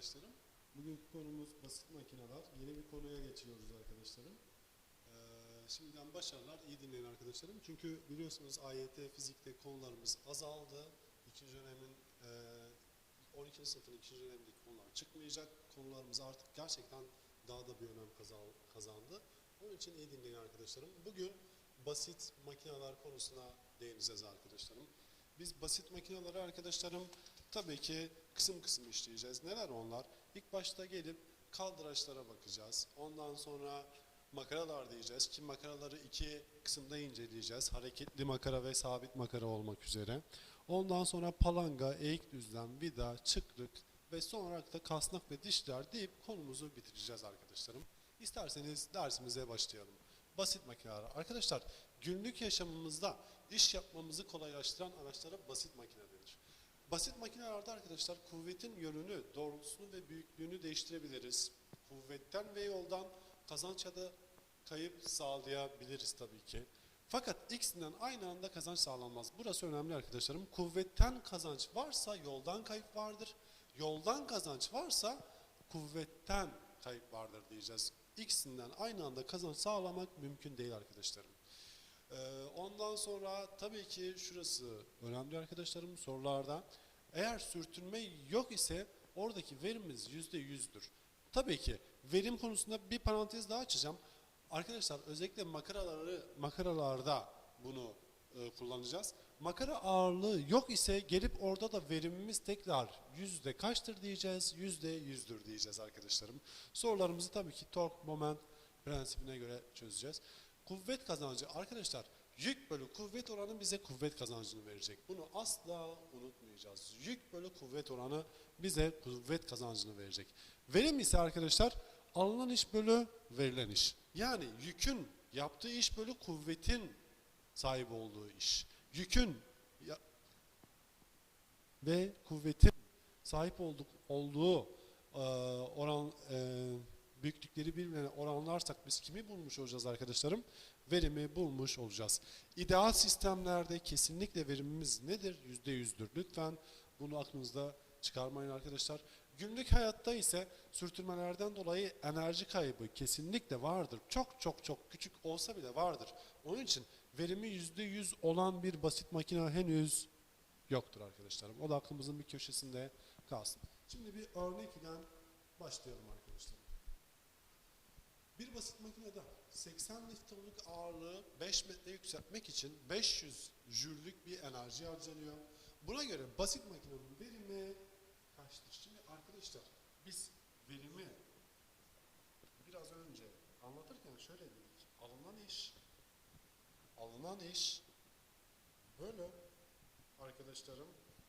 arkadaşlarım. Bugünkü konumuz basit makineler. Yeni bir konuya geçiyoruz arkadaşlarım. Ee, şimdiden başarılar. iyi dinleyin arkadaşlarım. Çünkü biliyorsunuz AYT fizikte konularımız azaldı. İkinci dönemin e, 12. sınıfın ikinci dönemindeki konular çıkmayacak. Konularımız artık gerçekten daha da bir önem kazan- kazandı. Onun için iyi dinleyin arkadaşlarım. Bugün basit makineler konusuna değineceğiz arkadaşlarım. Biz basit makineleri arkadaşlarım tabii ki kısım kısım işleyeceğiz. Neler onlar? İlk başta gelip kaldıraçlara bakacağız. Ondan sonra makaralar diyeceğiz ki makaraları iki kısımda inceleyeceğiz. Hareketli makara ve sabit makara olmak üzere. Ondan sonra palanga, eğik düzlem, vida, çıkrık ve son olarak da kasnak ve dişler deyip konumuzu bitireceğiz arkadaşlarım. İsterseniz dersimize başlayalım. Basit makineler. Arkadaşlar günlük yaşamımızda iş yapmamızı kolaylaştıran araçlara basit makine denir. Basit makinelerde arkadaşlar kuvvetin yönünü, doğrultusunu ve büyüklüğünü değiştirebiliriz. Kuvvetten ve yoldan kazanç ya da kayıp sağlayabiliriz tabii ki. Fakat ikisinden aynı anda kazanç sağlanmaz. Burası önemli arkadaşlarım. Kuvvetten kazanç varsa yoldan kayıp vardır. Yoldan kazanç varsa kuvvetten kayıp vardır diyeceğiz. İkisinden aynı anda kazanç sağlamak mümkün değil arkadaşlarım. Ee, ondan sonra tabii ki şurası önemli arkadaşlarım sorularda. Eğer sürtünme yok ise oradaki verimimiz yüzde yüzdür. Tabii ki verim konusunda bir parantez daha açacağım. Arkadaşlar özellikle makaraları makaralarda bunu e, kullanacağız. Makara ağırlığı yok ise gelip orada da verimimiz tekrar yüzde kaçtır diyeceğiz, yüzde yüzdür diyeceğiz arkadaşlarım. Sorularımızı tabii ki tork moment prensibine göre çözeceğiz. Kuvvet kazancı arkadaşlar yük bölü kuvvet oranı bize kuvvet kazancını verecek. Bunu asla unutmayacağız. Yük bölü kuvvet oranı bize kuvvet kazancını verecek. Verim ise arkadaşlar alınan iş bölü verilen iş. Yani yükün yaptığı iş bölü kuvvetin sahip olduğu iş. Yükün ve kuvvetin sahip olduk, olduğu e, oran e, büyüklükleri birbirine oranlarsak biz kimi bulmuş olacağız arkadaşlarım? Verimi bulmuş olacağız. İdeal sistemlerde kesinlikle verimimiz nedir? Yüzde yüzdür. Lütfen bunu aklınızda çıkarmayın arkadaşlar. Günlük hayatta ise sürtünmelerden dolayı enerji kaybı kesinlikle vardır. Çok çok çok küçük olsa bile vardır. Onun için verimi yüzde yüz olan bir basit makine henüz yoktur arkadaşlarım. O da aklımızın bir köşesinde kalsın. Şimdi bir örnek ile başlayalım arkadaşlar. Bir basit makinede 80 Newton'luk ağırlığı 5 metre yükseltmek için 500 jüllük bir enerji harcanıyor. Buna göre basit makinenin verimi kaçtır? Şimdi arkadaşlar biz verimi biraz önce anlatırken şöyle dedik. Alınan iş alınan iş bölü arkadaşlarım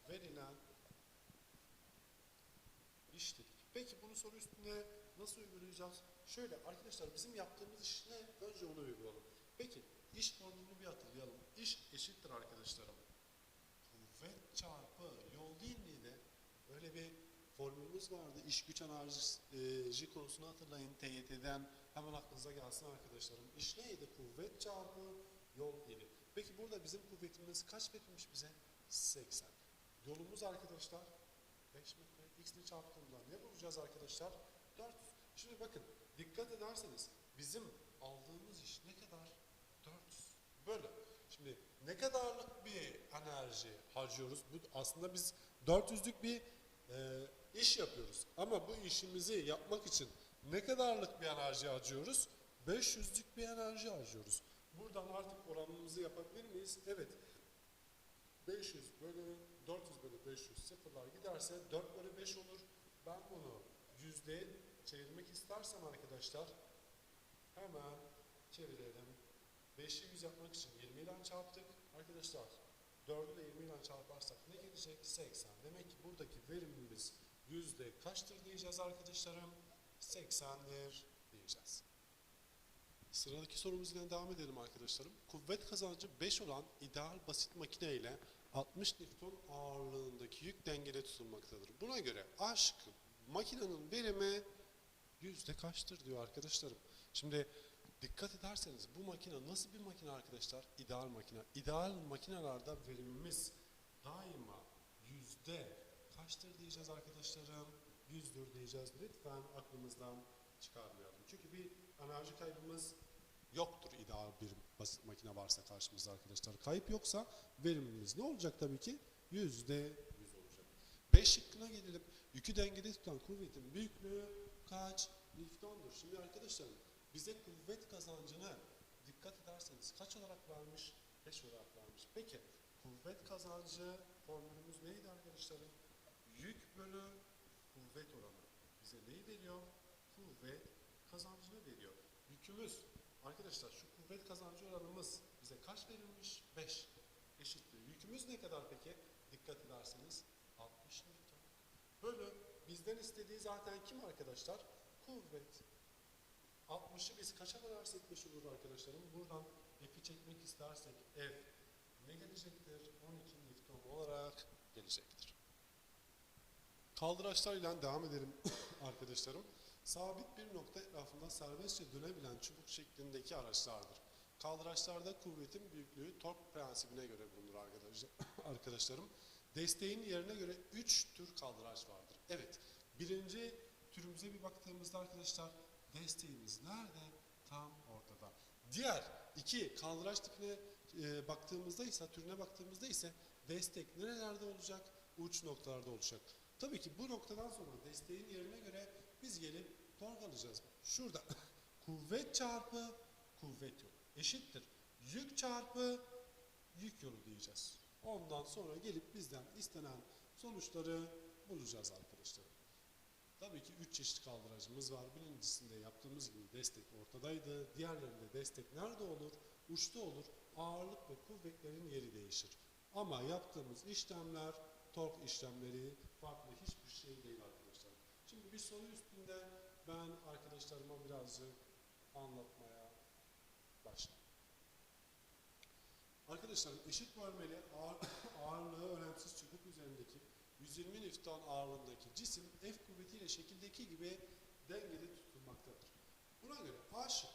verilen iş dedik. Peki bunu soru üstünde nasıl uygulayacağız? Şöyle arkadaşlar bizim yaptığımız iş ne? Önce onu uygulayalım. Peki iş formülünü bir hatırlayalım. İş eşittir arkadaşlarım. Kuvvet çarpı yol değilliği de öyle bir formülümüz vardı. İş güç enerji konusunu hatırlayın. TYT'den hemen aklınıza gelsin arkadaşlarım. İş neydi? Kuvvet çarpı yol idi. Peki burada bizim kuvvetimiz kaç verilmiş bize? 80. Yolumuz arkadaşlar 5 metre. X'ini çarptığımda ne bulacağız arkadaşlar? 400. Şimdi bakın dikkat ederseniz bizim aldığımız iş ne kadar? 400 bölü. Şimdi ne kadarlık bir enerji harcıyoruz? Bu aslında biz 400'lük bir e, iş yapıyoruz. Ama bu işimizi yapmak için ne kadarlık bir enerji harcıyoruz? 500'lük bir enerji harcıyoruz. Buradan artık oranımızı yapabilir miyiz? Evet. 500 bölü 400 bölü 500 sıfırlar giderse 4 bölü 5 olur. Ben bunu yüzde çevirmek istersem arkadaşlar hemen çevirelim. 5'i 100 yapmak için 20 ile çarptık. Arkadaşlar 4'ü de 20 ile çarparsak ne gelecek? 80. Demek ki buradaki verimimiz yüzde kaçtır diyeceğiz arkadaşlarım? 80'dir diyeceğiz. Sıradaki sorumuzla devam edelim arkadaşlarım. Kuvvet kazancı 5 olan ideal basit makine ile 60 Newton ağırlığındaki yük dengede tutulmaktadır. Buna göre A şıkkı makinenin verimi yüzde kaçtır diyor arkadaşlarım. Şimdi dikkat ederseniz bu makine nasıl bir makine arkadaşlar? İdeal makine. İdeal makinelerde verimimiz daima yüzde kaçtır diyeceğiz arkadaşlarım? 100'dür diyeceğiz. Lütfen aklımızdan çıkarmayalım. Çünkü bir enerji kaybımız yoktur ideal bir basit makine varsa karşımızda arkadaşlar. Kayıp yoksa verimimiz ne olacak tabii ki? Yüzde yüz olacak. 5 şıkkına gelelim. Yükü dengede tutan kuvvetin büyüklüğü kaç Newton'dur? Şimdi arkadaşlarım bize kuvvet kazancını dikkat ederseniz kaç olarak vermiş? 5 olarak vermiş. Peki kuvvet kazancı formülümüz neydi arkadaşlarım? Yük bölü kuvvet oranı. Bize neyi veriyor? Kuvvet kazancını veriyor. Yükümüz arkadaşlar şu kuvvet kazancı oranımız bize kaç verilmiş? 5 eşittir. Yükümüz ne kadar peki? Dikkat ederseniz 60 Newton. Bölü bizden istediği zaten kim arkadaşlar? Kuvvet. 60'ı biz kaça bölersek 5 olur arkadaşlarım. Buradan F'i çekmek istersek F ne gelecektir? 12 Newton olarak gelecektir. Kaldıraçlarla devam edelim arkadaşlarım. Sabit bir nokta etrafında serbestçe dönebilen çubuk şeklindeki araçlardır. Kaldıraçlarda kuvvetin büyüklüğü tork prensibine göre bulunur arkadaşlar. arkadaşlarım. Desteğin yerine göre 3 tür kaldıraç vardır. Evet, birinci türümüze bir baktığımızda arkadaşlar desteğimiz nerede? Tam ortada. Diğer iki kaldıraç tipine e, baktığımızda ise, türüne baktığımızda ise destek nerelerde olacak? Uç noktalarda olacak. Tabii ki bu noktadan sonra desteğin yerine göre biz gelip tork alacağız. Şurada kuvvet çarpı kuvvet yolu eşittir. Yük çarpı yük yolu diyeceğiz. Ondan sonra gelip bizden istenen sonuçları bulacağız arkadaşlar. Tabii ki üç çeşit kaldıracımız var. Birincisinde yaptığımız gibi destek ortadaydı. Diğerlerinde destek nerede olur? Uçta olur. Ağırlık ve kuvvetlerin yeri değişir. Ama yaptığımız işlemler tork işlemleri farklı hiçbir şey değil arkadaşlar. Şimdi bir soru üstünde ben arkadaşlarıma birazcık anlatmaya başlayayım. Arkadaşlar eşit bölmeli ağır, ağırlığı önemsiz çubuk üzerindeki 120 Newton ağırlığındaki cisim F kuvvetiyle şekildeki gibi dengede tutulmaktadır. Buna göre A şık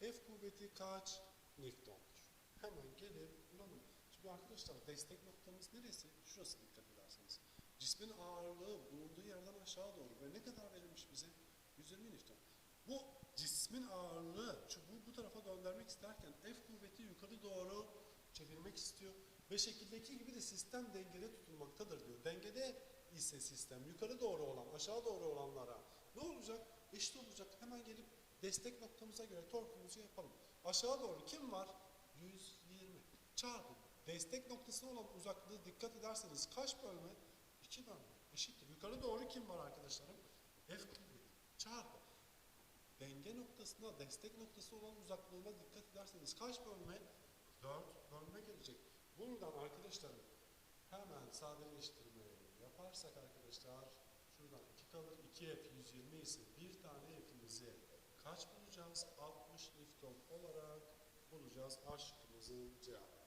F kuvveti kaç Newton'dur? Hemen gelip bulalım. Şimdi arkadaşlar destek noktamız neresi? Şurası dikkat ederseniz. Cismin ağırlığı bulunduğu yerden aşağı doğru ve ne kadar verilmiş bize? 120 Newton. Bu cismin ağırlığı çubuğu bu tarafa döndürmek isterken F kuvveti yukarı doğru çevirmek istiyor. Ve şekildeki gibi de sistem dengede tutulmaktadır diyor. Dengede ise sistem yukarı doğru olan, aşağı doğru olanlara ne olacak? Eşit olacak. Hemen gelip destek noktamıza göre torkumuzu yapalım. Aşağı doğru kim var? 120. Çarpı. Destek noktasına olan uzaklığı dikkat ederseniz kaç bölme? 2 bölme. Eşittir. Yukarı doğru kim var arkadaşlarım? F kuvveti. Çarpı. Denge noktasına, destek noktası olan uzaklığına dikkat ederseniz kaç bölme? 4 bölme gelecek. Buradan arkadaşlarım hemen sadeleştirmeyi yaparsak arkadaşlar şuradan 2 kalır. 2F 120 ise bir tane F'imizi kaç bulacağız? 60 Newton olarak bulacağız. A şıkkımızın cevabı.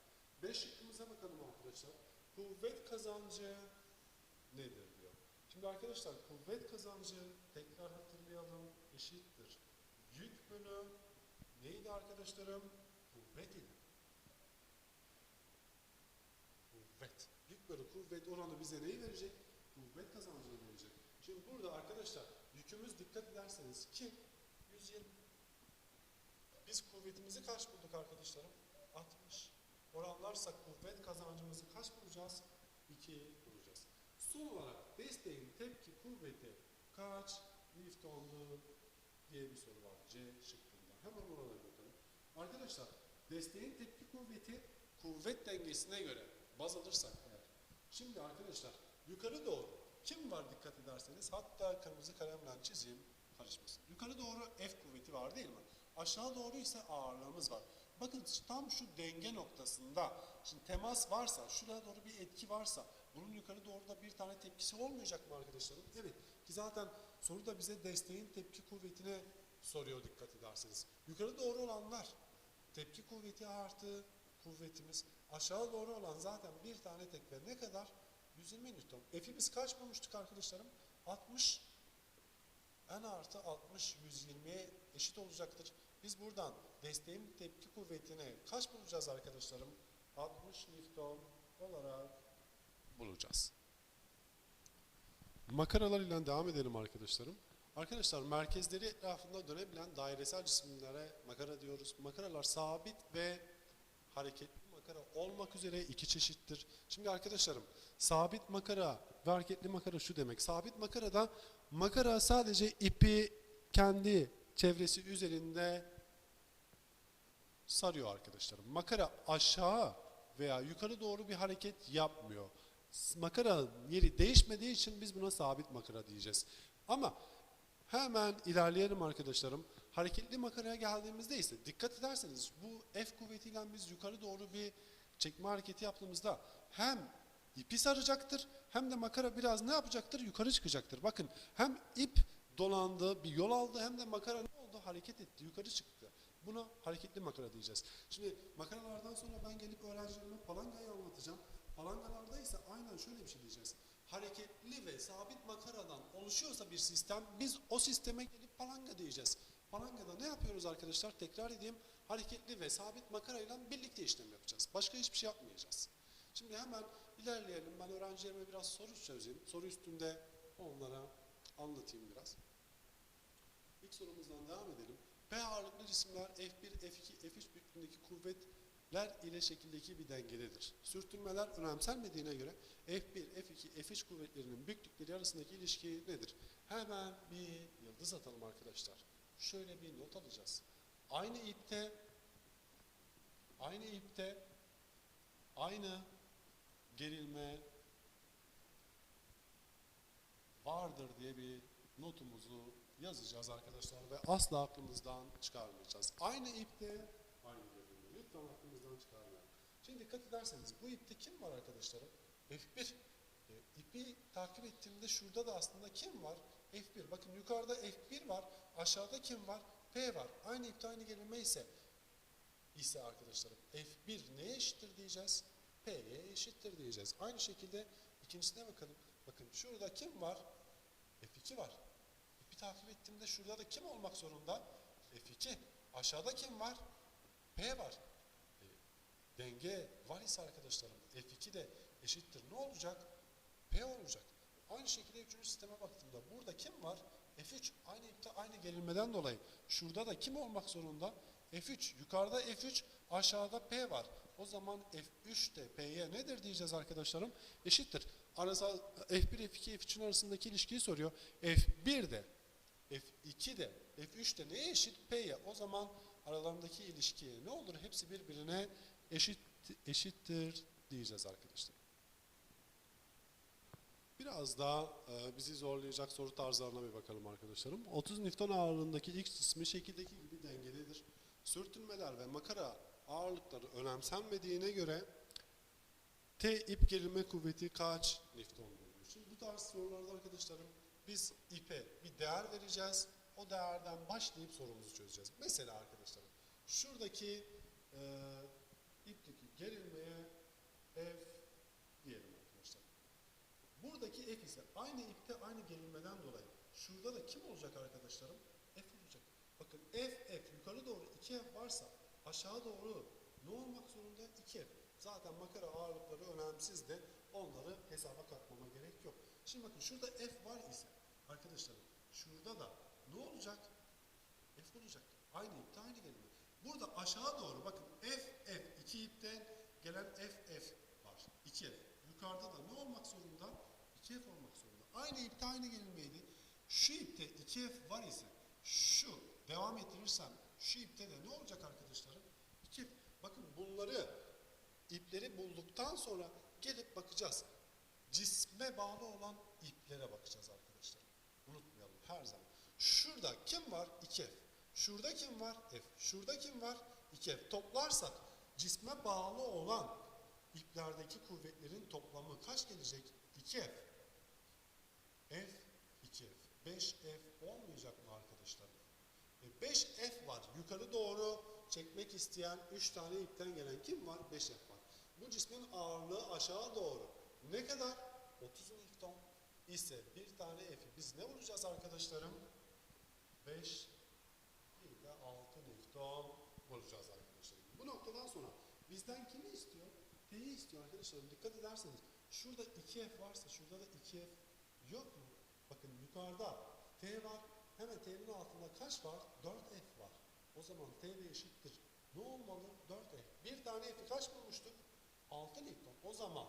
B şıkkımıza bakalım arkadaşlar. Kuvvet kazancı nedir diyor. Şimdi arkadaşlar kuvvet kazancı tekrar hatırlayalım eşittir. Yük bölü neydi arkadaşlarım? Kuvvet idi. Bölü kuvvet oranı bize neyi verecek? Kuvvet kazancını verecek. Şimdi burada arkadaşlar yükümüz dikkat ederseniz kim? 120. Biz kuvvetimizi kaç bulduk arkadaşlarım? 60. Oranlarsak kuvvet kazancımızı kaç bulacağız? 2 bulacağız. Son olarak desteğin tepki kuvveti kaç Newton'lu diye bir soru var C şıkkında. Hemen oralara bakalım. Arkadaşlar desteğin tepki kuvveti kuvvet dengesine göre baz alırsak. Şimdi arkadaşlar yukarı doğru kim var dikkat ederseniz hatta kırmızı kalemle çizeyim karışmasın. Yukarı doğru F kuvveti var değil mi? Aşağı doğru ise ağırlığımız var. Bakın tam şu denge noktasında şimdi temas varsa şuraya doğru bir etki varsa bunun yukarı doğru da bir tane tepkisi olmayacak mı arkadaşlarım? Evet ki zaten soru da bize desteğin tepki kuvvetine soruyor dikkat ederseniz. Yukarı doğru olanlar tepki kuvveti artı kuvvetimiz. Aşağı doğru olan zaten bir tane tek ve ne kadar? 120 Newton. F'imiz kaç bulmuştuk arkadaşlarım? 60. N artı 60 120'ye eşit olacaktır. Biz buradan desteğin tepki kuvvetini kaç bulacağız arkadaşlarım? 60 Newton olarak bulacağız. Makaralar ile devam edelim arkadaşlarım. Arkadaşlar merkezleri etrafında dönebilen dairesel cisimlere makara diyoruz. Makaralar sabit ve hareketli makara olmak üzere iki çeşittir. Şimdi arkadaşlarım sabit makara ve hareketli makara şu demek. Sabit makarada makara sadece ipi kendi çevresi üzerinde sarıyor arkadaşlarım. Makara aşağı veya yukarı doğru bir hareket yapmıyor. Makara yeri değişmediği için biz buna sabit makara diyeceğiz. Ama hemen ilerleyelim arkadaşlarım. Hareketli makaraya geldiğimizde ise dikkat ederseniz bu F kuvvetiyle biz yukarı doğru bir çekme hareketi yaptığımızda hem ipi saracaktır hem de makara biraz ne yapacaktır? Yukarı çıkacaktır. Bakın hem ip dolandı, bir yol aldı hem de makara ne oldu? Hareket etti, yukarı çıktı. Buna hareketli makara diyeceğiz. Şimdi makaralardan sonra ben gelip öğrencilerime palangayı anlatacağım. Palangalarda ise aynen şöyle bir şey diyeceğiz. Hareketli ve sabit makaradan oluşuyorsa bir sistem biz o sisteme gelip palanga diyeceğiz. Palangada ne yapıyoruz arkadaşlar? Tekrar edeyim. Hareketli ve sabit makarayla birlikte işlem yapacağız. Başka hiçbir şey yapmayacağız. Şimdi hemen ilerleyelim. Ben öğrencilerime biraz soru çözeyim. Soru üstünde onlara anlatayım biraz. İlk sorumuzdan devam edelim. P ağırlıklı cisimler F1, F2, F3 büyüklüğündeki kuvvetler ile şekildeki bir dengededir. Sürtünmeler önemsenmediğine göre F1, F2, F3 kuvvetlerinin büyüklükleri arasındaki ilişki nedir? Hemen bir yıldız atalım arkadaşlar. Şöyle bir not alacağız. Aynı ipte aynı ipte aynı gerilme vardır diye bir notumuzu yazacağız arkadaşlar ve asla aklımızdan çıkarmayacağız. Aynı ipte aynı gerilme. Lütfen aklımızdan çıkarmayalım. Şimdi dikkat ederseniz bu ipte kim var arkadaşlarım? F1. E, ipi takip ettiğimde şurada da aslında kim var? F1. Bakın yukarıda F1 var. Aşağıda kim var? P var. Aynı ipte aynı gerilme ise ise arkadaşlarım F1 neye eşittir diyeceğiz? P'ye eşittir diyeceğiz. Aynı şekilde ikincisine bakalım. Bakın şurada kim var? F2 var. İpi takip ettiğimde şurada da kim olmak zorunda? F2. Aşağıda kim var? P var. E, denge var ise arkadaşlarım F2 de eşittir. Ne olacak? P olacak. Aynı şekilde üçüncü sisteme baktığımda burada kim var? F3 aynı ipte aynı gerilmeden dolayı. Şurada da kim olmak zorunda? F3. Yukarıda F3, aşağıda P var. O zaman F3 de P'ye nedir diyeceğiz arkadaşlarım? Eşittir. Arasal F1, F2, F3'ün arasındaki ilişkiyi soruyor. F1 de, F2 de, F3 de neye eşit? P'ye. O zaman aralarındaki ilişki ne olur? Hepsi birbirine eşit eşittir diyeceğiz arkadaşlar. Biraz daha e, bizi zorlayacak soru tarzlarına bir bakalım arkadaşlarım. 30 Newton ağırlığındaki X cismi şekildeki gibi dengededir. Sürtünmeler ve makara ağırlıkları önemsenmediğine göre T ip gerilme kuvveti kaç Newton'dur? Şimdi bu tarz sorularda arkadaşlarım biz ipe bir değer vereceğiz. O değerden başlayıp sorumuzu çözeceğiz. Mesela arkadaşlarım şuradaki e, ipteki gerilmeye F. Buradaki F ise aynı ipte aynı gerilmeden dolayı. Şurada da kim olacak arkadaşlarım? F olacak. Bakın F, F yukarı doğru 2F varsa aşağı doğru ne olmak zorunda? 2F. Zaten makara ağırlıkları önemsiz de onları hesaba katmama gerek yok. Şimdi bakın şurada F var ise arkadaşlarım şurada da ne olacak? F olacak. Aynı ipte aynı gerilme. Burada aşağı doğru bakın F, F. iki ipten gelen F, F var. 2F. Yukarıda da ne olmak zorunda? 2F olmak zorunda. Aynı ipte aynı gerilmeydi. Şu ipte 2F var ise şu devam ettirirsem şu ipte de ne olacak arkadaşlarım? 2F. Bakın bunları ipleri bulduktan sonra gelip bakacağız. Cisme bağlı olan iplere bakacağız arkadaşlar. Unutmayalım her zaman. Şurada kim var? 2F. Şurada kim var? F. Şurada kim var? 2F. Toplarsak cisme bağlı olan iplerdeki kuvvetlerin toplamı kaç gelecek? 2F. F, 2F. 5F olmayacak mı arkadaşlar? E 5F var. Yukarı doğru çekmek isteyen 3 tane ipten gelen kim var? 5F var. Bu cismin ağırlığı aşağı doğru. Ne kadar? 30 Newton ise bir tane F'i biz ne vuracağız arkadaşlarım? 5 bir de 6 Newton vuracağız arkadaşlarım. Bu noktadan sonra bizden kimi istiyor? T'yi istiyor arkadaşlarım. Dikkat ederseniz şurada 2F varsa şurada da 2F yok mu? yukarıda T var. Hemen T'nin altında kaç var? 4F var. O zaman T eşittir. Ne olmalı? 4F. Bir tane F'i kaç bulmuştuk? 6 Newton. O zaman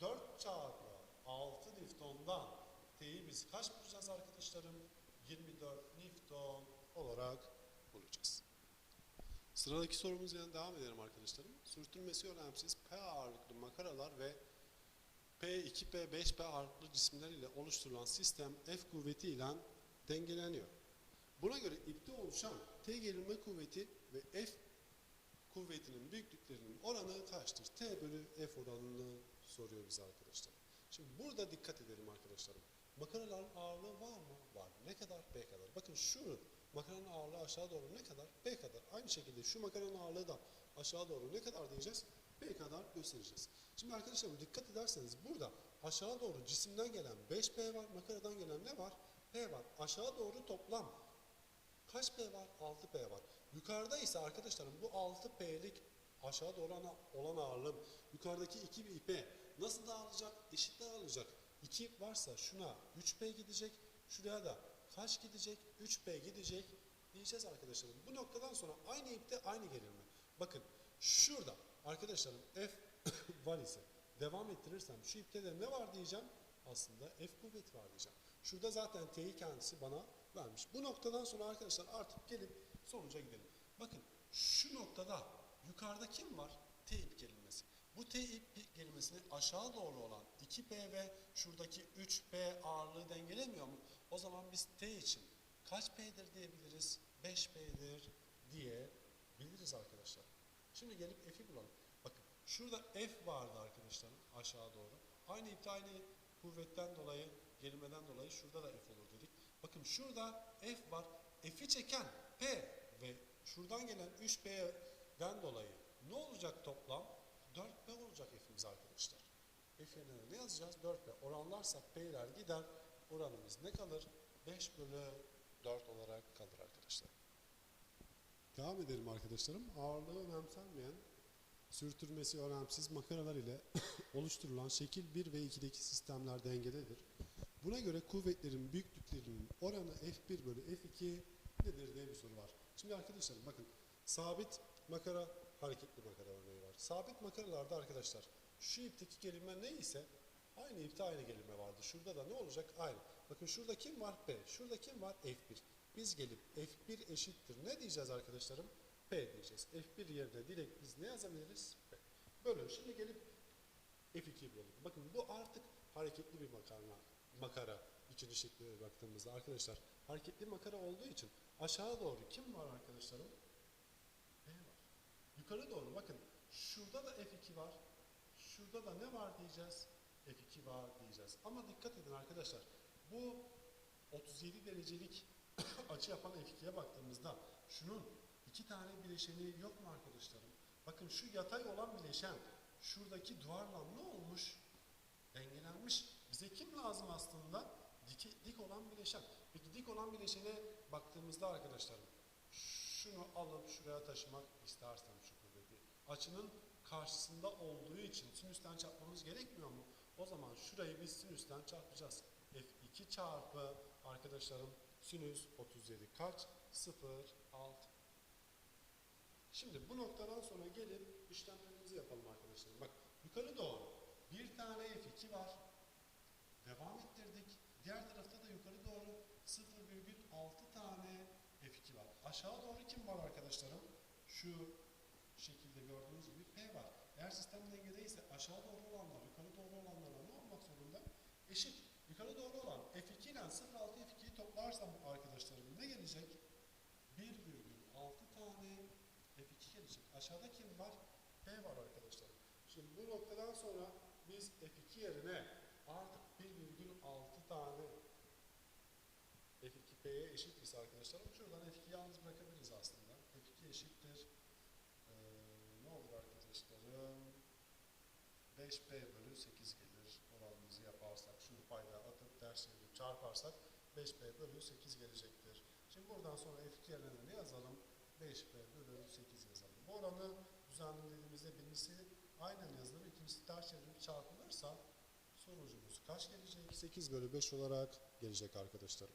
4 çarpı 6 Newton'dan T'yi biz kaç bulacağız arkadaşlarım? 24 Newton olarak bulacağız. Sıradaki sorumuz yani devam edelim arkadaşlarım. Sürtünmesi önemsiz P ağırlıklı makaralar ve P2, P5, P ağırlıklı cisimler ile oluşturulan sistem F kuvveti ile dengeleniyor. Buna göre ipte oluşan T gerilme kuvveti ve F kuvvetinin büyüklüklerinin oranı kaçtır? T bölü F oranını soruyor bize arkadaşlar. Şimdi burada dikkat edelim arkadaşlarım. Makaraların ağırlığı var mı? Var. Ne kadar? B kadar. Bakın şu makaranın ağırlığı aşağı doğru ne kadar? B kadar. Aynı şekilde şu makaranın ağırlığı da aşağı doğru ne kadar diyeceğiz? B kadar göstereceğiz. Şimdi arkadaşlarım dikkat ederseniz burada aşağı doğru cisimden gelen 5P var, makaradan gelen ne var? P var. Aşağı doğru toplam kaç P var? 6P var. Yukarıda ise arkadaşlarım bu 6P'lik aşağı doğru olan ağırlığım yukarıdaki 2 ipe nasıl dağılacak? Eşit dağılacak. 2 ip varsa şuna 3P gidecek, şuraya da kaç gidecek? 3P gidecek diyeceğiz arkadaşlarım. Bu noktadan sonra aynı ipte aynı gerilme. Bakın şurada arkadaşlarım F var ise devam ettirirsem şu ipte de ne var diyeceğim? Aslında F kuvveti var diyeceğim. Şurada zaten T'yi kendisi bana vermiş. Bu noktadan sonra arkadaşlar artık gelip sonuca gidelim. Bakın şu noktada yukarıda kim var? T ip gerilmesi. Bu T ip gerilmesini aşağı doğru olan 2P ve şuradaki 3P ağırlığı dengelemiyor mu? O zaman biz T için kaç P'dir diyebiliriz? 5P'dir diyebiliriz arkadaşlar. Şimdi gelip F'i bulalım. Bakın şurada F vardı arkadaşlar aşağı doğru. Aynı ipte aynı kuvvetten dolayı, gerilmeden dolayı şurada da F olur dedik. Bakın şurada F var. F'i çeken P ve şuradan gelen 3P'den dolayı ne olacak toplam? 4P olacak F'imiz arkadaşlar. F yerine de ne yazacağız? 4P. Oranlarsak P'ler gider. Oranımız ne kalır? 5 bölü 4 olarak kalır arkadaşlar. Devam edelim arkadaşlarım. Ağırlığı önemsenmeyen, sürtürmesi önemsiz makaralar ile oluşturulan şekil 1 ve 2'deki sistemler dengededir. Buna göre kuvvetlerin büyüklüklerinin oranı F1 bölü F2 nedir diye bir soru var. Şimdi arkadaşlar bakın sabit makara, hareketli makara örneği var. Sabit makaralarda arkadaşlar şu ipteki gerilme ne ise aynı ipte aynı gerilme vardı. Şurada da ne olacak? Aynı. Bakın şurada kim var? P. Şurada kim var? F1. Biz gelip F1 eşittir. Ne diyeceğiz arkadaşlarım? P diyeceğiz. F1 yerine direkt biz ne yazabiliriz? P. Böyle. Şimdi gelip F2'yi bulalım. Bakın bu artık hareketli bir makara. Makara içini şekline baktığımızda arkadaşlar hareketli makara olduğu için aşağı doğru kim var arkadaşlarım? P var. Yukarı doğru bakın şurada da F2 var. Şurada da ne var diyeceğiz? F2 var diyeceğiz. Ama dikkat edin arkadaşlar. Bu 37 derecelik açı yapan F2'ye baktığımızda şunun iki tane bileşeni yok mu arkadaşlarım? Bakın şu yatay olan bileşen şuradaki duvarla ne olmuş? Dengelenmiş. Bize kim lazım aslında? Dik, dik olan bileşen. Peki dik olan bileşene baktığımızda arkadaşlarım şunu alıp şuraya taşımak istersem şu kuvveti. Açının karşısında olduğu için sinüsten çarpmamız gerekmiyor mu? O zaman şurayı biz sinüsten çarpacağız. F2 çarpı arkadaşlarım sinüs 37 kaç? 0, 6. Şimdi bu noktadan sonra gelip işlemlerimizi yapalım arkadaşlar. Bak yukarı doğru bir tane F2 var. Devam ettirdik. Diğer tarafta da yukarı doğru 0,6 tane F2 var. Aşağı doğru kim var arkadaşlarım? Şu şekilde gördüğünüz gibi P var. Eğer sistem dengedeyse aşağı doğru olanlar yukarı doğru olanlara ne olmak zorunda? Eşit. Yukarı doğru olan F2 ile 0,6 F2'yi toplarsam arkadaşlarım ne gelecek? 1,6 tane F2 gelecek. Aşağıda kim var? P var arkadaşlar. Şimdi bu noktadan sonra biz F2 yerine artık 1,6 tane F2 P'ye eşit ise arkadaşlarım şuradan F2'yi yalnız bırakabiliriz aslında. F2 eşittir. Ee, ne olur arkadaşlarım? 5P bölü 8 gelir. Oranımızı yaparsak, şunu payda atıp ters çarparsak 5P bölü 8 gelecektir. Şimdi buradan sonra F2 yerine de ne yazalım? 5P bölü 8 yazalım. Bu oranı düzenlediğimizde birincisi aynen yazılır, ikincisi ters çevirip çarpılırsa sonucumuz kaç gelecek? 8 bölü 5 olarak gelecek arkadaşlarım.